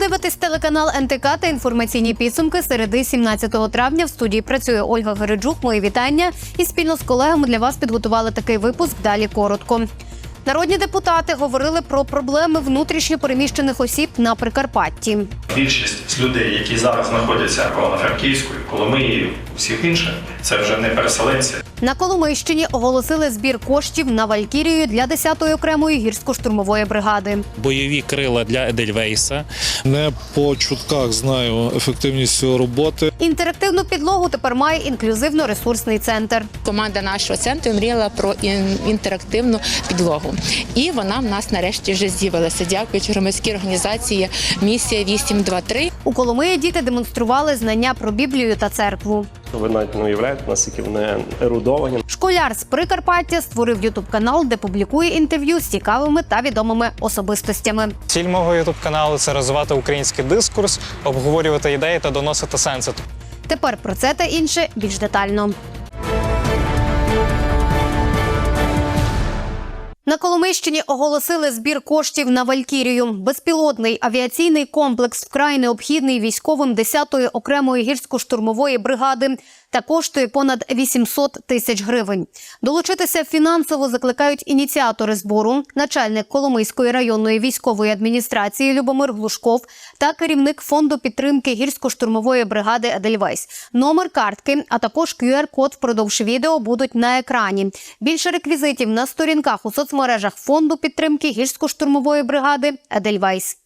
дивитесь телеканал НТК та інформаційні підсумки середи 17 травня. В студії працює Ольга Гереджук. Мої вітання. І спільно з колегами для вас підготували такий випуск. Далі коротко. Народні депутати говорили про проблеми внутрішньо переміщених осіб на Прикарпатті. Більшість людей, які зараз знаходяться в Івано-Франківську, Коломиї, всіх інших, це вже не переселенці. На Коломийщині оголосили збір коштів на Валькірію для 10-ї окремої гірсько-штурмової бригади. бойові крила для Едельвейса. Не по чутках знаю ефективність цього роботи. Інтерактивну підлогу тепер має інклюзивно-ресурсний центр. Команда нашого центру мріяла про інтерактивну підлогу, і вона в нас нарешті вже з'явилася. Дякуючи громадській організації Місія 823. У Коломиї діти демонстрували знання про Біблію та церкву. Ви навіть не уявляєте, наскільки вони ерудовані. Школяр з Прикарпаття створив ютуб канал, де публікує інтерв'ю з цікавими та відомими особистостями. Ціль мого ютуб каналу це розвивати український дискурс, обговорювати ідеї та доносити сенси. Тепер про це та інше більш детально. На Коломийщині оголосили збір коштів на Валькірію. Безпілотний авіаційний комплекс вкрай необхідний військовим 10-ї окремої гірсько-штурмової бригади та коштує понад 800 тисяч гривень. Долучитися фінансово закликають ініціатори збору, начальник Коломийської районної військової адміністрації Любомир Глушков та керівник фонду підтримки гірсько-штурмової бригади Едельвейс. Номер картки, а також QR-код впродовж відео будуть на екрані. Більше реквізитів на сторінках у соцмережах фонду підтримки гірсько-штурмової бригади Едельвейс.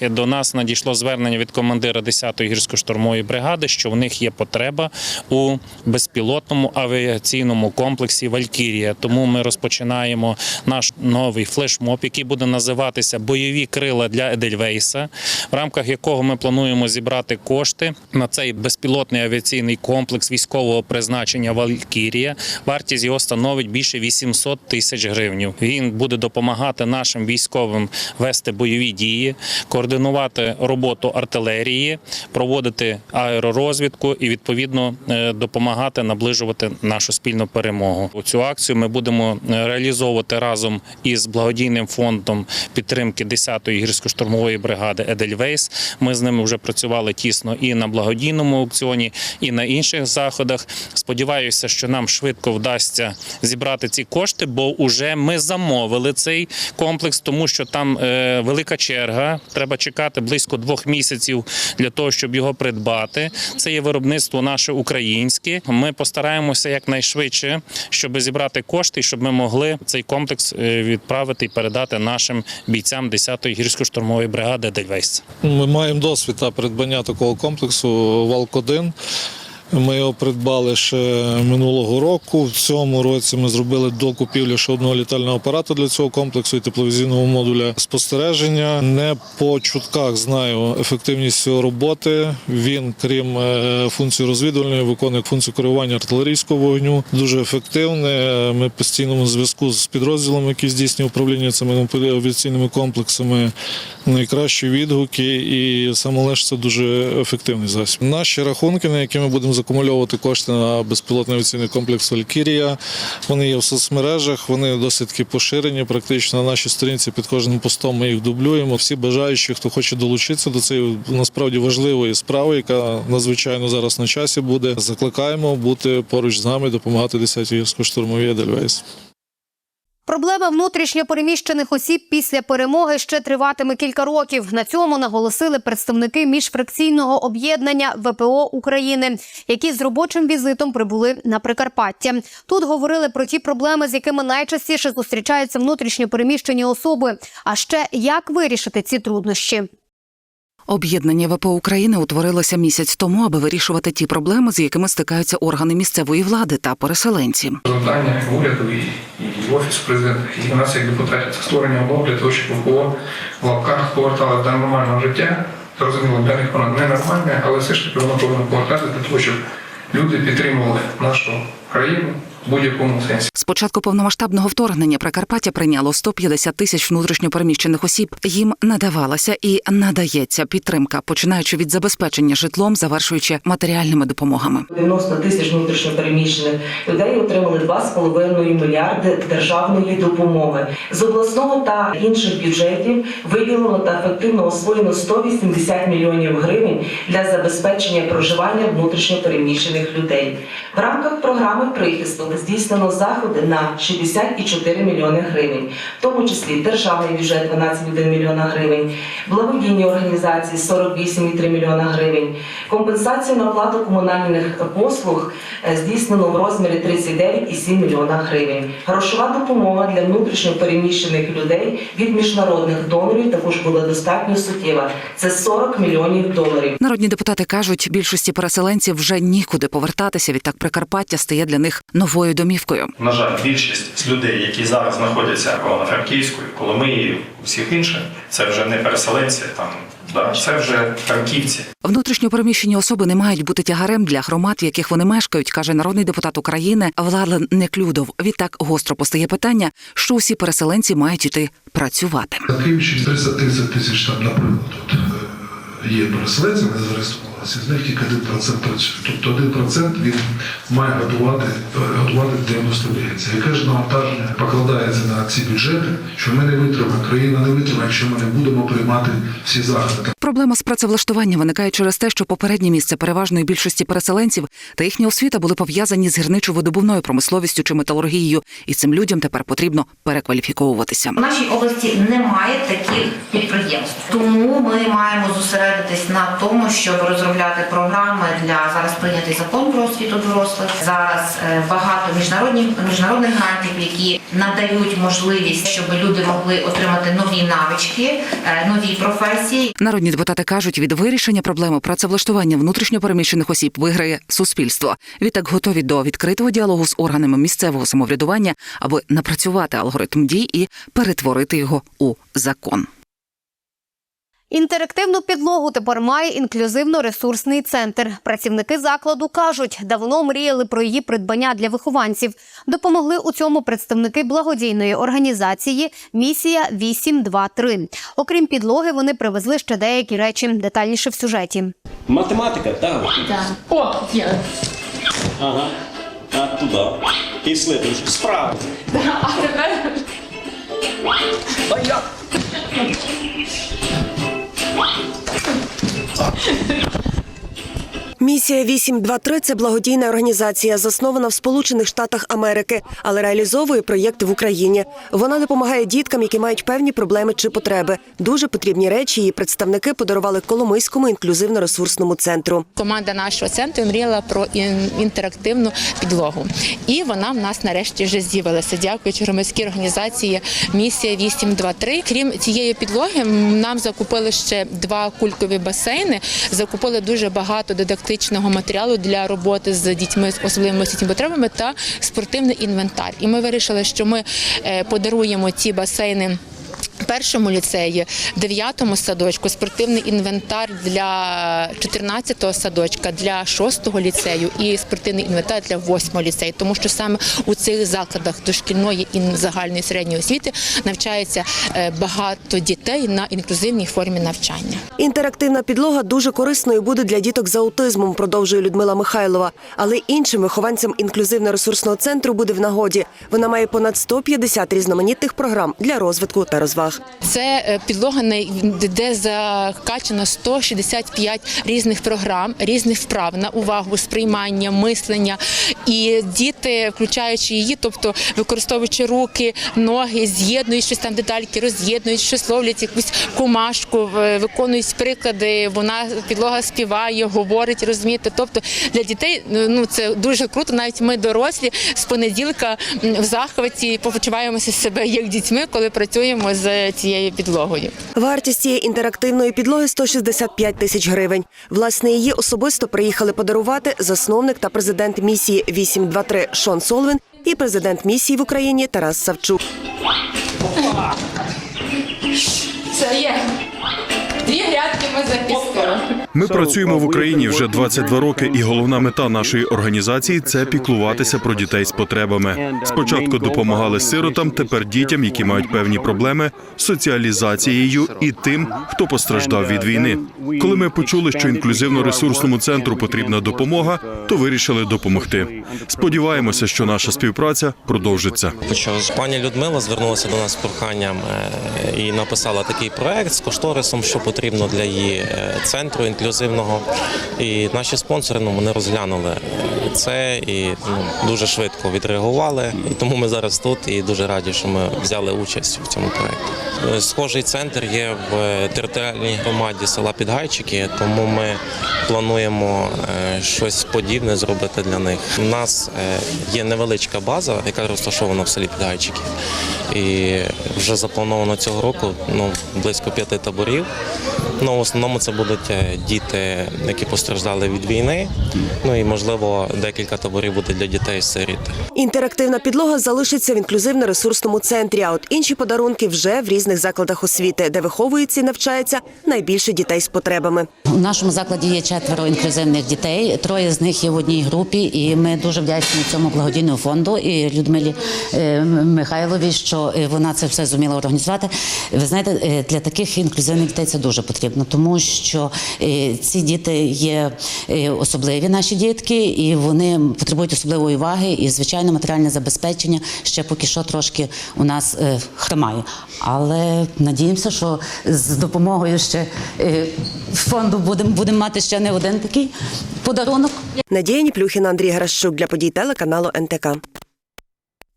До нас надійшло звернення від командира 10-ї гірсько-штурмової бригади, що в них є потреба у безпілотному авіаційному комплексі Валькірія. Тому ми розпочинаємо наш новий флешмоб, який буде називатися Бойові крила для Едельвейса, в рамках якого ми плануємо зібрати кошти на цей безпілотний авіаційний комплекс військового призначення Валькірія. Вартість його становить більше 800 тисяч гривень. Він буде допомагати нашим військовим вести бойові дії, координувати роботу артилерії, проводити аеророзвідку і відповідно е, допомагати наближувати нашу спільну перемогу. Цю акцію ми будемо е, реалізовувати разом із благодійним фондом підтримки 10-ї гірсько-штурмової бригади Едельвейс. Ми з ними вже працювали тісно і на благодійному аукціоні, і на інших заходах. Сподіваюся, що нам швидко вдасться зібрати ці кошти, бо вже ми замовили цей комплекс, тому що там е, велика черга. Треба чекати близько двох місяців для того, щоб його придбати. Це є виробництво наше українське. Ми постараємося якнайшвидше, щоб зібрати кошти, щоб ми могли цей комплекс е, відправити і передати нашим бійцям 10-ї гірсько-штурмової бригади Дельвейс. Ми маємо досвід та придбання такого комплексу Валк-1. Ми його придбали ще минулого року. В цьому році ми зробили докупівлю ще одного літального апарату для цього комплексу і тепловізійного модуля спостереження. Не по чутках знаю ефективність цього роботи. Він, крім е, функції розвідувальної, виконує функцію керування артилерійського вогню. Дуже ефективне. Ми в постійному зв'язку з підрозділом, які здійснює управління цими авіаційними комплексами. Найкращі відгуки, і саме лише це дуже ефективний засіб. Наші рахунки, на які ми будемо закумульовувати кошти на безпілотний авіаційний комплекс Валькірія. Вони є в соцмережах, вони досить поширені. Практично на нашій сторінці під кожним постом ми їх дублюємо. Всі бажаючі, хто хоче долучитися до цієї насправді важливої справи, яка надзвичайно зараз на часі буде. Закликаємо бути поруч з нами, допомагати 10-й гірсько-штурмовій Едельвейс. Проблема внутрішньо переміщених осіб після перемоги ще триватиме кілька років. На цьому наголосили представники міжфракційного об'єднання ВПО України, які з робочим візитом прибули на Прикарпаття. Тут говорили про ті проблеми, з якими найчастіше зустрічаються внутрішньо переміщені особи. А ще як вирішити ці труднощі. Об'єднання ВПО України утворилося місяць тому, аби вирішувати ті проблеми, з якими стикаються органи місцевої влади та переселенці. Завдання уряду і, і офісу президента, і нас як депутатів це створення умов для того, щоб ВПО в лапках повертали до нормального життя. Зрозуміло, для них воно ненормальне, але все ж таки воно повинно повертатися для того, щоб люди підтримували нашу країну, будь-якому сенсі. З початку повномасштабного вторгнення Прикарпаття прийняло 150 тисяч внутрішньопереміщених осіб. Їм надавалася і надається підтримка, починаючи від забезпечення житлом, завершуючи матеріальними допомогами. 90 тисяч внутрішньопереміщених людей отримали 2,5 мільярди державної допомоги. З обласного та інших бюджетів виділено та ефективно освоєно 180 мільйонів гривень для забезпечення проживання внутрішньопереміщених людей. В рамках програми прихисток здійснено заходи на 64 мільйони гривень, в тому числі державний бюджет 12,1 мільйона гривень, благодійні організації 48,3 мільйона гривень, компенсацію на оплату комунальних послуг е, здійснено в розмірі 39,7 мільйона гривень. Грошова допомога для внутрішньо переміщених людей від міжнародних донорів також була достатньо суттєва. Це 40 мільйонів доларів. Народні депутати кажуть, більшості переселенців вже нікуди повертатися. Відтак Прикарпаття стає для них новою домівкою. На жаль, більшість з людей, які зараз знаходяться в Івано-Франківську, і Коломиї, всіх інших, це вже не переселенці, там да, це вже франківці. Внутрішньопереміщені особи не мають бути тягарем для громад, в яких вони мешкають, каже народний депутат України Владлен Неклюдов. Відтак гостро постає питання, що усі переселенці мають іти працювати. Київщині 330 тисяч там, наприклад, е, є переселенців, не зареєструвалися, з них тільки 1% працює. Тобто 1% він має готувати, готувати 90 яйця. Яке ж навантаження покладається на ці бюджети, що ми не витримаємо, країна не витримає, якщо ми не будемо приймати всі заходи. Проблема з працевлаштуванням виникає через те, що попереднє місце переважної більшості переселенців та їхня освіта були пов'язані з гірничо-видобувною промисловістю чи металургією, і цим людям тепер потрібно перекваліфіковуватися. В нашій області немає таких підприємств, тому ми маємо зосередитись на тому, щоб розробляти програми для зараз прийнятий закон про освіту дорослих. Зараз е, багато міжнародних міжнародних грантів, які надають можливість, щоб люди могли отримати нові навички, е, нові професії. Народні депутати кажуть, від вирішення проблеми працевлаштування внутрішньопереміщених осіб виграє суспільство. Відтак готові до відкритого діалогу з органами місцевого самоврядування, аби напрацювати алгоритм дій і перетворити його у закон. Інтерактивну підлогу тепер має інклюзивно-ресурсний центр. Працівники закладу кажуть, давно мріяли про її придбання для вихованців. Допомогли у цьому представники благодійної організації Місія 823. Окрім підлоги, вони привезли ще деякі речі. Детальніше в сюжеті. Математика, так? О, є. Ага. А туди. І слідуєш. Справа. А тепер А я. フフフフ。Місія 823 – це благодійна організація, заснована в Сполучених Штатах Америки, але реалізовує проєкти в Україні. Вона допомагає діткам, які мають певні проблеми чи потреби. Дуже потрібні речі її представники подарували Коломийському інклюзивно-ресурсному центру. команда нашого центру мріяла про ін- інтерактивну підлогу. І вона в нас нарешті вже з'явилася. Дякуючи громадській організації Місія 823. Крім цієї підлоги, нам закупили ще два кулькові басейни. Закупили дуже багато дидактичного матеріалу для роботи з дітьми з особливими освітніми потребами та спортивний інвентар. І ми вирішили, що ми е, подаруємо ці басейни. Першому ліцеї, дев'ятому садочку, спортивний інвентар для 14-го садочка, для 6-го ліцею і спортивний інвентар для 8-го ліцею, тому що саме у цих закладах дошкільної і загальної середньої освіти навчається е, багато дітей на інклюзивній формі навчання. Інтерактивна підлога дуже корисною буде для діток з аутизмом, продовжує Людмила Михайлова. Але іншим вихованцям інклюзивно-ресурсного центру буде в нагоді. Вона має понад 150 різноманітних програм для розвитку та розваг. Це е, підлога, де закачано 165 різних програм, різних вправ на увагу, сприймання, мислення. І діти, включаючи її, тобто використовуючи руки, ноги, з'єднують щось там детальки, роз'єднують, щось ловлять якусь комашку, виконують приклади. Вона підлога співає, говорить, розумієте. Тобто для дітей ну це дуже круто. Навіть ми дорослі з понеділка в захваті почуваємося себе як дітьми, коли працюємо з цією підлогою. Вартість цієї інтерактивної підлоги 165 тисяч гривень. Власне, її особисто приїхали подарувати засновник та президент місії 823 Шон Солвин і президент місії в Україні Тарас Савчук. Це є Ми працюємо в Україні вже 22 роки, і головна мета нашої організації це піклуватися про дітей з потребами. Спочатку допомагали сиротам, тепер дітям, які мають певні проблеми соціалізацією і тим, хто постраждав від війни. Коли ми почули, що інклюзивно-ресурсному центру потрібна допомога, то вирішили допомогти. Сподіваємося, що наша співпраця продовжиться. Що пані Людмила звернулася до нас з проханням е, і написала такий проект з кошторисом, що потрібно для її е, центру інклюзивного. І наші спонсори ну, вони розглянули це і ну, дуже швидко відреагували. І тому ми зараз тут і дуже раді, що ми взяли участь в цьому проекті. Е, Схожий центр є в е, територіальній громаді села Підгайчики, тому ми плануємо щось подібне зробити для них. У нас є невеличка база, яка розташована в селі Підгайчики. І вже заплановано цього року ну, близько п'яти таборів. Ну, в основному це будуть е, діти, які постраждали від війни. Ну і можливо декілька таборів буде для дітей сиріт. Інтерактивна підлога залишиться в інклюзивно-ресурсному центрі. А от інші подарунки вже в різних закладах освіти, де виховується і навчається найбільше дітей з потребами. У нашому закладі є четверо інклюзивних дітей. Троє з них є в одній групі, і ми дуже вдячні цьому благодійному фонду і Людмилі е, Михайловій, що е, вона це все зуміла організувати. Ви знаєте, е, для таких інклюзивних дітей це дуже потрібно, тому що ці діти є особливі наші дітки, і вони потребують особливої уваги. І звичайно, матеріальне забезпечення ще поки що трошки у нас хромає. Але надіємося, що з допомогою ще фонду будемо будемо мати ще не один такий подарунок. Надія Ніплюхіна, Андрій Гращук для подій телеканалу НТК.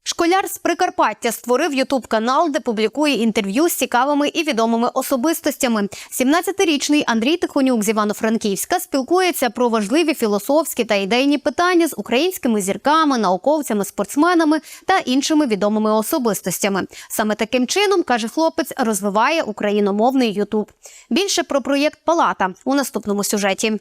Школяр з Прикарпаття створив ютуб канал, де публікує інтерв'ю з цікавими і відомими особистостями. 17-річний Андрій Тихонюк з Івано-Франківська спілкується про важливі філософські та ідейні питання з українськими зірками, науковцями, спортсменами та іншими відомими особистостями. Саме таким чином каже хлопець, розвиває україномовний ютуб. Більше про проєкт Палата у наступному сюжеті.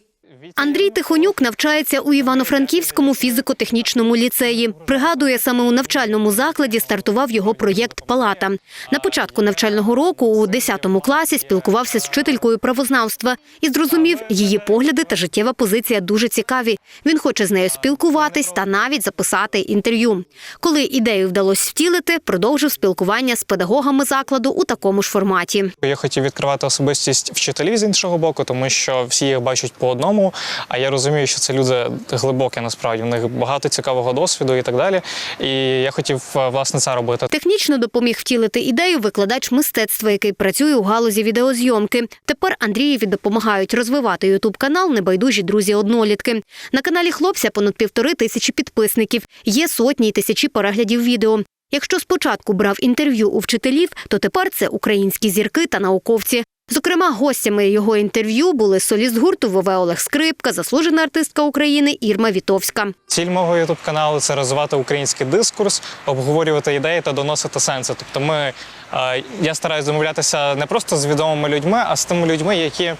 Андрій Тихонюк навчається у Івано-Франківському фізико-технічному ліцеї. Пригадує, саме у навчальному закладі стартував його проєкт Палата. На початку навчального року у 10 класі спілкувався з вчителькою правознавства і зрозумів, її погляди та життєва позиція дуже цікаві. Він хоче з нею спілкуватись та навіть записати інтерв'ю. Коли ідею вдалося втілити, продовжив спілкування з педагогами закладу у такому ж форматі. Я хотів відкривати особистість вчителів з іншого боку, тому що всі їх бачать по одному. А я розумію, що це люди глибокі насправді. У них багато цікавого досвіду і так далі. І я хотів е, власне це робити. Технічно допоміг втілити ідею викладач мистецтва, який працює у галузі відеозйомки. Тепер Андрієві допомагають розвивати ютуб канал Небайдужі друзі-однолітки. На каналі хлопця понад півтори тисячі підписників. Є сотні й тисячі переглядів відео. Якщо спочатку брав інтерв'ю у вчителів, то тепер це українські зірки та науковці. Зокрема, гостями його інтерв'ю були соліст гурту Вове Олег Скрипка, заслужена артистка України Ірма Вітовська. Ціль мого ютуб каналу це розвивати український дискурс, обговорювати ідеї та доносити сенси. Тобто, ми е, я стараюся домовлятися не просто з відомими людьми, а з тими людьми, які.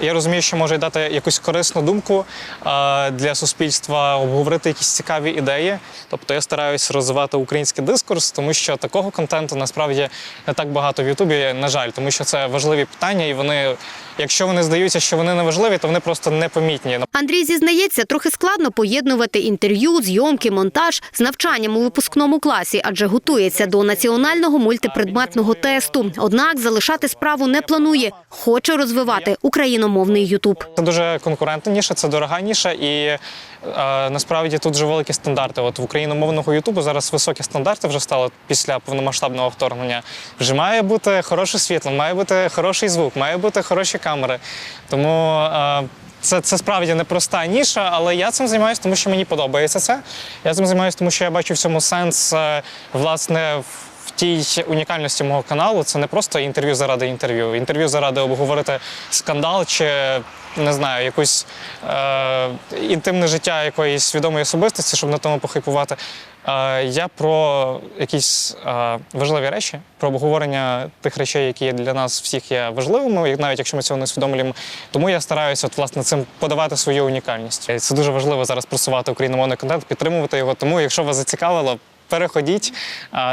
Я розумію, що можуть дати якусь корисну думку е, для суспільства, обговорити якісь цікаві ідеї. Тобто я стараюсь розвивати український дискурс, тому що такого контенту насправді не так багато в Ютубі, на жаль, тому що це важливі питання, і вони, якщо вони здаються, що вони не важливі, то вони просто непомітні. Андрій зізнається, трохи складно поєднувати інтерв'ю, зйомки, монтаж з навчанням у випускному класі, адже готується до національного мультипредметного тесту. Однак залишати справу не планує, хоче розвивати україномовний Ютуб. Це дуже конкурентна ніша, це дорога ніша, і е, насправді тут вже великі стандарти. От в україномовного Ютубу зараз високі стандарти вже стали після повномасштабного вторгнення. Вже має бути хороше світло, має бути хороший звук, має бути хороші камери. Тому е, це, це справді непроста ніша, але я цим займаюся, тому що мені подобається це. Я цим займаюся, тому що я бачу в цьому сенс е, власне. Тій унікальності мого каналу це не просто інтерв'ю заради інтерв'ю, інтерв'ю заради обговорити скандал чи не знаю, якусь е, інтимне життя якоїсь відомої особистості, щоб на тому похайпувати. Е, я про якісь е, важливі речі, про обговорення тих речей, які для нас всіх є важливими, навіть якщо ми цього не усвідомлюємо. Тому я стараюся от, власне цим подавати свою унікальність. Це дуже важливо зараз просувати україномовний контент, підтримувати його. Тому, якщо вас зацікавило, переходіть,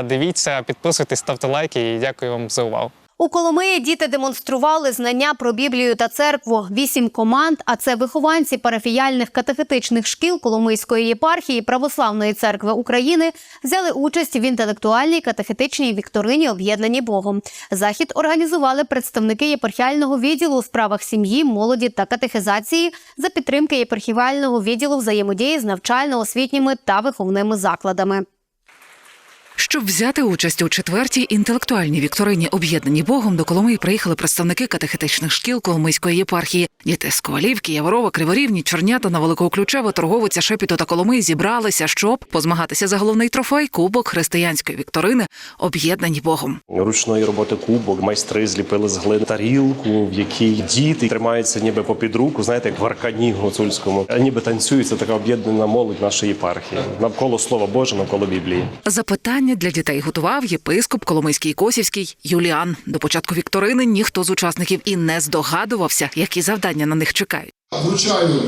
дивіться, підписуйтесь, ставте лайки і дякую вам за увагу. У Коломиї діти демонстрували знання про Біблію та церкву. Вісім команд, а це вихованці парафіяльних катехетичних шкіл Коломийської єпархії Православної церкви України, взяли участь в інтелектуальній катехетичній вікторині, об'єднані Богом. Захід організували представники єпархіального відділу у справах сім'ї, молоді та катехизації за підтримки єпархіального відділу взаємодії з навчально-освітніми та виховними закладами. Щоб взяти участь у четвертій інтелектуальній вікторині, об'єднані Богом, до Коломиї приїхали представники катехетичних шкіл Коломийської єпархії. Діти з Ковалівки, Яворова, Криворівні, Чорнята, на Великоключево, Торговиця, Шепіту та Коломиї зібралися, щоб позмагатися за головний трофей Кубок християнської вікторини, об'єднані Богом. Ручної роботи кубок, майстри зліпили з глини тарілку, в якій діти тримаються ніби попід руку, знаєте, як в аркані гуцульському. Ніби танцюють, це така об'єднана молодь нашої єпархії. Навколо Слова Божого, навколо Біблії. Запитання для дітей готував єпископ Коломийський Косівський Юліан. До початку вікторини ніхто з учасників і не здогадувався, які завдання на них чекають. Вручаю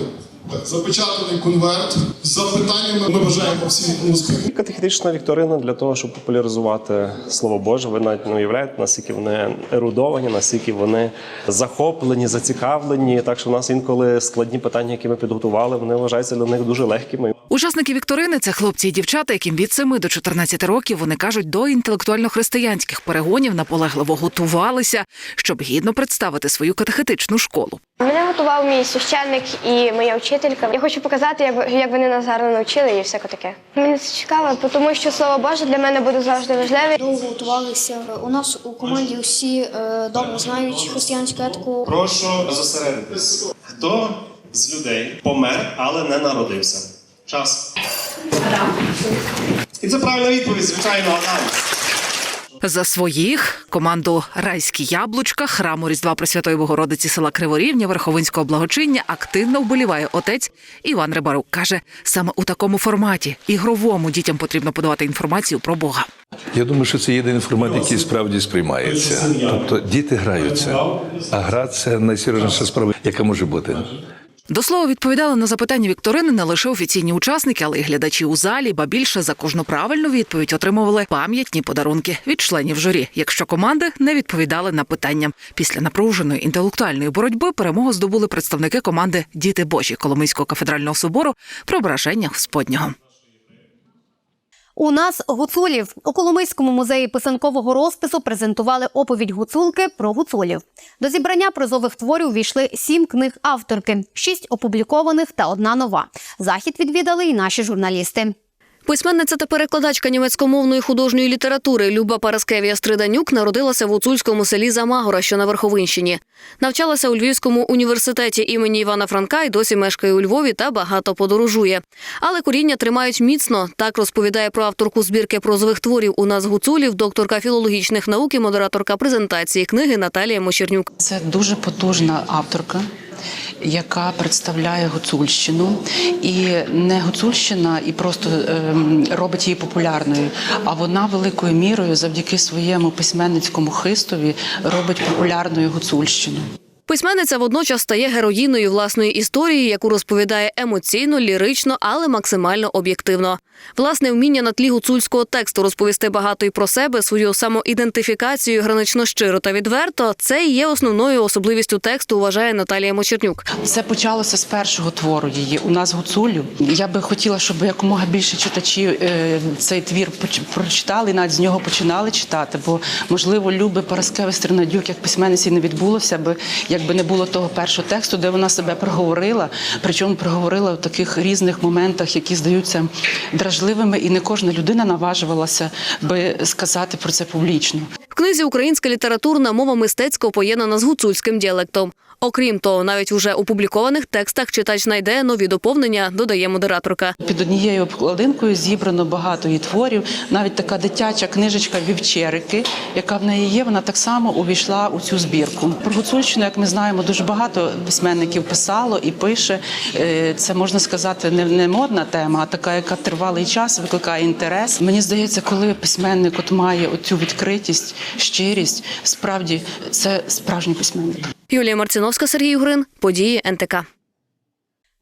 запечатаний конверт з запитаннями. Ми бажаємо всім успіху. Катехетична вікторина для того, щоб популяризувати слово Боже. Ви навіть не уявляєте, наскільки вони ерудовані, наскільки вони захоплені, зацікавлені. Так що в нас інколи складні питання, які ми підготували, вони вважаються для них дуже легкими. Учасники вікторини це хлопці і дівчата, яким від 7 до 14 років вони кажуть, до інтелектуально-християнських перегонів наполегливо готувалися, щоб гідно представити свою катехетичну школу. Мене готував мій священник і моя вчителька. Я хочу показати, як, як вони нас гарно навчили і всяке таке. Мені це цікаво, тому що слово Боже для мене буде завжди важливе. Довго готувалися. У нас у команді усі е, добре знають християнську етику. Прошу зосередитись. Хто з людей помер, але не народився? Час. І це правильна відповідь, звичайно, Адам. За своїх команду Райські яблучка храму Різдва Пресвятої Богородиці села Криворівня Верховинського благочиння активно вболіває отець Іван Рибарук. каже, саме у такому форматі ігровому дітям потрібно подавати інформацію про Бога. Я думаю, що це єдиний формат, який справді сприймається. Тобто діти граються, а гра це найсерйозніша справа, яка може бути. До слова відповідали на запитання вікторини не лише офіційні учасники, але й глядачі у залі, ба більше за кожну правильну відповідь отримували пам'ятні подарунки від членів журі, якщо команди не відповідали на питання. Після напруженої інтелектуальної боротьби перемогу здобули представники команди Діти Божі Коломийського кафедрального собору Преображення Господнього. У нас гуцулів у Коломийському музеї писанкового розпису презентували оповідь гуцулки про гуцулів. До зібрання призових творів увійшли сім книг авторки, шість опублікованих та одна нова. Захід відвідали і наші журналісти. Письменниця та перекладачка німецькомовної художньої літератури Люба Параскевія Стриданюк народилася в гуцульському селі Замагора, що на Верховинщині. Навчалася у Львівському університеті імені Івана Франка і досі мешкає у Львові та багато подорожує. Але коріння тримають міцно. Так розповідає про авторку збірки прозових творів у нас гуцулів, докторка філологічних наук і модераторка презентації книги Наталія Мочернюк. Це дуже потужна авторка. Яка представляє Гуцульщину, і не Гуцульщина, і просто ем, робить її популярною. А вона великою мірою, завдяки своєму письменницькому хистові, робить популярною Гуцульщину. Письменниця водночас стає героїною власної історії, яку розповідає емоційно, лірично, але максимально об'єктивно. Власне вміння на тлі гуцульського тексту розповісти багато і про себе, свою самоідентифікацію гранично щиро та відверто. Це і є основною особливістю тексту, вважає Наталія Мочернюк. Це почалося з першого твору її. У нас гуцулю. Я би хотіла, щоб якомога більше читачів е, цей твір прочитали, навіть з нього починали читати. Бо можливо, Люби Параскеви Стернадюк як письменниці не відбулося би, якби не було того першого тексту, де вона себе проговорила. Причому проговорила в таких різних моментах, які здаються дражливими, і не кожна людина наважувалася би сказати про це публічно. В книзі українська літературна мова мистецько поєднана з гуцульським діалектом. Окрім того, навіть уже у публікованих текстах читач знайде нові доповнення, додає модераторка. Під однією обкладинкою зібрано багато її творів. Навіть така дитяча книжечка Вівчерики, яка в неї є, вона так само увійшла у цю збірку. Про Гуцульщину, як ми знаємо, дуже багато письменників писало і пише. Е, Це можна сказати, не, модна тема, а така, яка тривалий час викликає інтерес. Мені здається, коли письменник от має оцю відкритість, щирість, справді це справжній письменник. Юлія Марциновська, Сергій Грин, події НТК.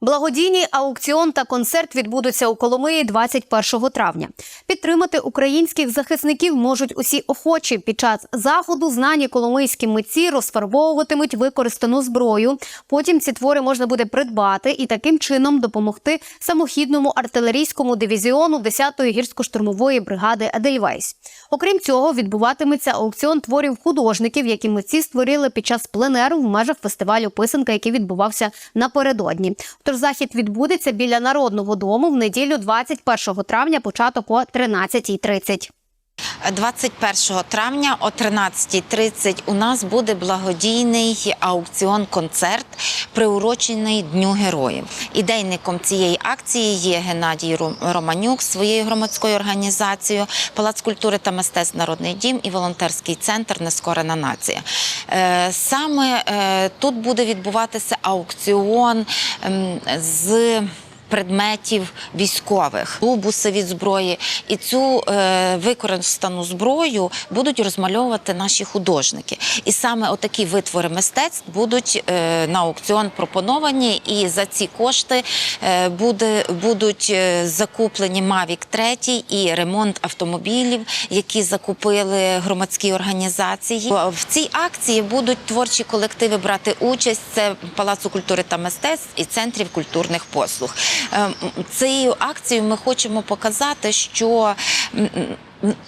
Благодійний аукціон та концерт відбудуться у Коломиї 21 травня. Підтримати українських захисників можуть усі охочі. Під час заходу знані коломийські митці розфарбовуватимуть використану зброю. Потім ці твори можна буде придбати і таким чином допомогти самохідному артилерійському дивізіону 10-ї гірсько-штурмової бригади Едельвейс. Окрім цього, відбуватиметься аукціон творів художників, які митці створили під час пленеру в межах фестивалю писанка, який відбувався напередодні. Тож захід відбудеться біля народного дому в неділю 21 травня, початок о 13.30. 21 травня о 13.30 у нас буде благодійний аукціон-концерт, приурочений Дню Героїв. Ідейником цієї акції є Геннадій Ром- Романюк своєю громадською організацією Палац культури та мистецтв Народний дім і волонтерський центр Нескорена нація. Е, Саме е, тут буде відбуватися аукціон ем, з предметів військових, тубуси від зброї. І цю е, використану зброю будуть розмальовувати наші художники. І саме отакі витвори мистецтв будуть е, на аукціон пропоновані, і за ці кошти е, буде, будуть е, закуплені Mavic 3 і ремонт автомобілів, які закупили громадські організації. В цій акції будуть творчі колективи брати участь. Це Палацу культури та мистецтв і центрів культурних послуг. Е, Цією акцією ми хочемо показати, що.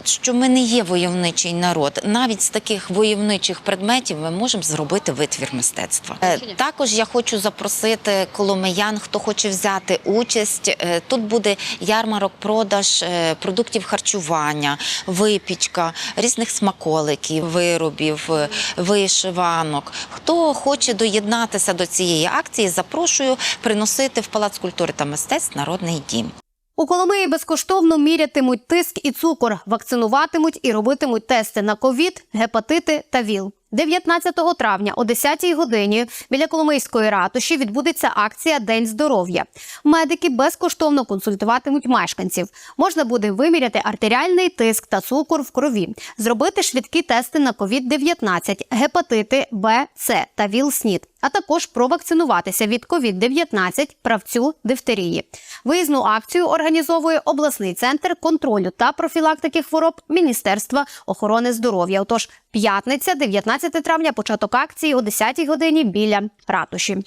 Що ми не є войовничий народ. Навіть з таких войовничих предметів ми можемо зробити витвір мистецтва. Е, Також я хочу запросити коломиян, хто хоче взяти участь. Е, Тут буде ярмарок, продаж е, продуктів харчування, випічка, різних смаколиків, виробів, вишиванок. Хто хоче доєднатися до цієї акції, запрошую приносити в Палац культури та мистецтв Народний дім. У Коломиї безкоштовно мірятимуть тиск і цукор, вакцинуватимуть і робитимуть тести на ковід, гепатити та ВІЛ. 19 травня о 10 годині біля Коломийської ратуші відбудеться акція День здоров'я. Медики безкоштовно консультуватимуть мешканців. Можна буде виміряти артеріальний тиск та цукор в крові, зробити швидкі тести на COVID-19, гепатити Б, С та ВІЛ-СНІД, а також провакцинуватися від COVID-19, правцю, дифтерії. Виїзну акцію організовує обласний центр контролю та профілактики хвороб Міністерства охорони здоров'я. Отож, п'ятниця, 19 травня, початок акції о 10 годині біля ратуші.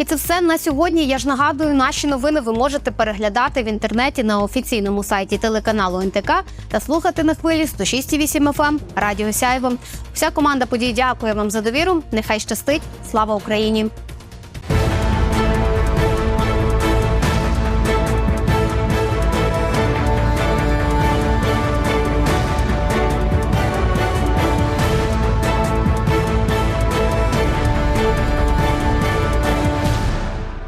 І це все на сьогодні. Я ж нагадую, наші новини ви можете переглядати в інтернеті на офіційному сайті телеканалу НТК та слухати на хвилі 106,8 FM Радіо Сяйво. Вся команда подій дякує вам за довіру. Нехай щастить. Слава Україні!